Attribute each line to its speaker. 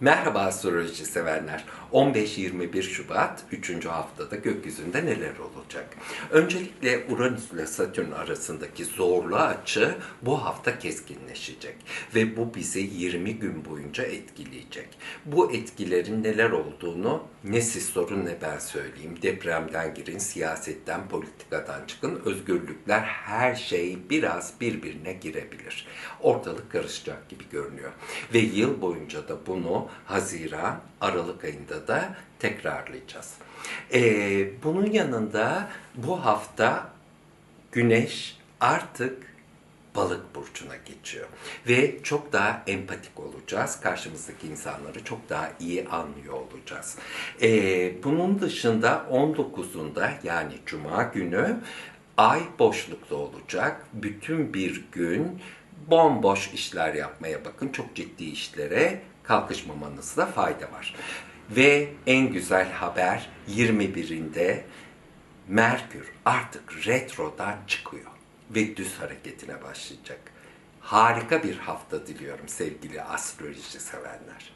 Speaker 1: Merhaba astroloji severler. 15-21 Şubat 3. haftada gökyüzünde neler olacak? Öncelikle Uranüs ile Satürn arasındaki zorlu açı bu hafta keskinleşecek ve bu bizi 20 gün boyunca etkileyecek. Bu etkilerin neler olduğunu ne siz sorun ne ben söyleyeyim. Depremden girin, siyasetten, politikadan çıkın. Özgürlükler her şey biraz birbirine girebilir. Ortalık karışacak gibi görünüyor. Ve yıl boyunca da bunu Haziran, Aralık ayında da tekrarlayacağız. Ee, bunun yanında bu hafta Güneş artık balık burcuna geçiyor. Ve çok daha empatik olacağız. Karşımızdaki insanları çok daha iyi anlıyor olacağız. Ee, bunun dışında 19'unda yani Cuma günü ay boşlukta olacak. Bütün bir gün bomboş işler yapmaya bakın. Çok ciddi işlere kalkışmamanızda fayda var. Ve en güzel haber 21'inde Merkür artık retrodan çıkıyor ve düz hareketine başlayacak. Harika bir hafta diliyorum sevgili astroloji sevenler.